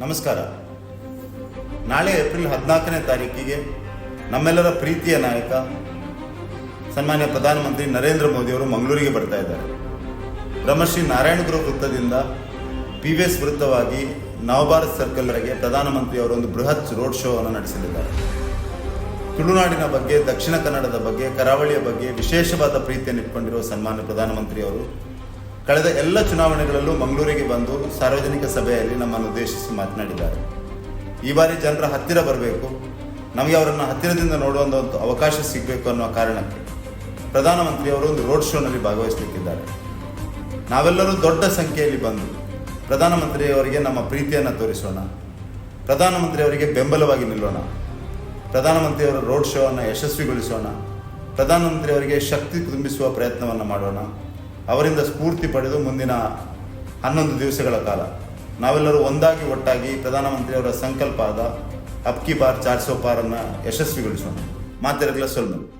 ನಮಸ್ಕಾರ. ನಾಳೆ ಏಪ್ರಿಲ್ ಹದಿನಾಲ್ಕನೇ ತಾರೀಕಿಗೆ ನಮ್ಮೆಲ್ಲರ ಪ್ರೀತಿಯ ನಾಯಕ, ಸನ್ಮಾನ್ಯ ಪ್ರಧಾನಮಂತ್ರಿ ನರೇಂದ್ರ ಮೋದಿ ಅವರು ಮಂಗಳೂರಿಗೆ ಬರ್ತಾ ಇದ್ದಾರೆ. ಬ್ರಹ್ಮಶ್ರೀ ನಾರಾಯಣಗುರು ವೃತ್ತದಿಂದ ಪಿ ವಿ ಎಸ್ ವೃತ್ತವಾಗಿ ನವಭಾರತ್ ಸರ್ಕಲ್ವರೆಗೆ ಪ್ರಧಾನಮಂತ್ರಿ ಅವರು ಒಂದು ಬೃಹತ್ ರೋಡ್ ಶೋ ಅನ್ನು ನಡೆಸಲಿದ್ದಾರೆ. ತುಳುನಾಡಿನ ಬಗ್ಗೆ, ದಕ್ಷಿಣ ಕನ್ನಡದ ಬಗ್ಗೆ, ಕರಾವಳಿಯ ಬಗ್ಗೆ ವಿಶೇಷವಾದ ಪ್ರೀತಿಯನ್ನು ಇಟ್ಕೊಂಡಿರುವ ಸನ್ಮಾನ್ಯ ಪ್ರಧಾನಮಂತ್ರಿಯವರು ಕಳೆದ ಎಲ್ಲ ಚುನಾವಣೆಗಳಲ್ಲೂ ಮಂಗಳೂರಿಗೆ ಬಂದು ಸಾರ್ವಜನಿಕ ಸಭೆಯಲ್ಲಿ ನಮ್ಮನ್ನು ಉದ್ದೇಶಿಸಿ ಮಾತನಾಡಿದ್ದಾರೆ. ಈ ಬಾರಿ ಜನರ ಹತ್ತಿರ ಬರಬೇಕು. ನಮಗೆ ಅವರನ್ನು ಹತ್ತಿರದಿಂದ ನೋಡುವಂಥ ಒಂದು ಅವಕಾಶ ಸಿಗಬೇಕು ಅನ್ನೋ ಕಾರಣಕ್ಕೆ ಪ್ರಧಾನಮಂತ್ರಿಯವರು ಒಂದು ರೋಡ್ ಶೋನಲ್ಲಿ ಭಾಗವಹಿಸಲಿಕ್ಕಿದ್ದಾರೆ. ನಾವೆಲ್ಲರೂ ದೊಡ್ಡ ಸಂಖ್ಯೆಯಲ್ಲಿ ಬಂದು ಪ್ರಧಾನಮಂತ್ರಿಯವರಿಗೆ ನಮ್ಮ ಪ್ರೀತಿಯನ್ನು ತೋರಿಸೋಣ. ಪ್ರಧಾನಮಂತ್ರಿಯವರಿಗೆ ಬೆಂಬಲವಾಗಿ ನಿಲ್ಲೋಣ. ಪ್ರಧಾನಮಂತ್ರಿಯವರ ರೋಡ್ ಶೋ ಅನ್ನು ಯಶಸ್ವಿಗೊಳಿಸೋಣ ಪ್ರಧಾನಮಂತ್ರಿಯವರಿಗೆ ಶಕ್ತಿ ತುಂಬಿಸುವ ಪ್ರಯತ್ನವನ್ನು ಮಾಡೋಣ. ಅವರಿಂದ ಸ್ಫೂರ್ತಿ ಪಡೆದು ಮುಂದಿನ ಹನ್ನೊಂದು ದಿವಸಗಳ ಕಾಲ. ನಾವೆಲ್ಲರೂ ಒಂದಾಗಿ ಒಟ್ಟಾಗಿ ಪ್ರಧಾನಮಂತ್ರಿಯವರ ಸಂಕಲ್ಪ ಆದ ಅಪ್ಕಿ ಬಾರ್ ಚಾರ್ಸೋ ಪಾರನ್ನು ಯಶಸ್ವಿಗೊಳಿಸೋಣ. ಮಾತಿರಗಲ ಸೊಲ್ಮಲ್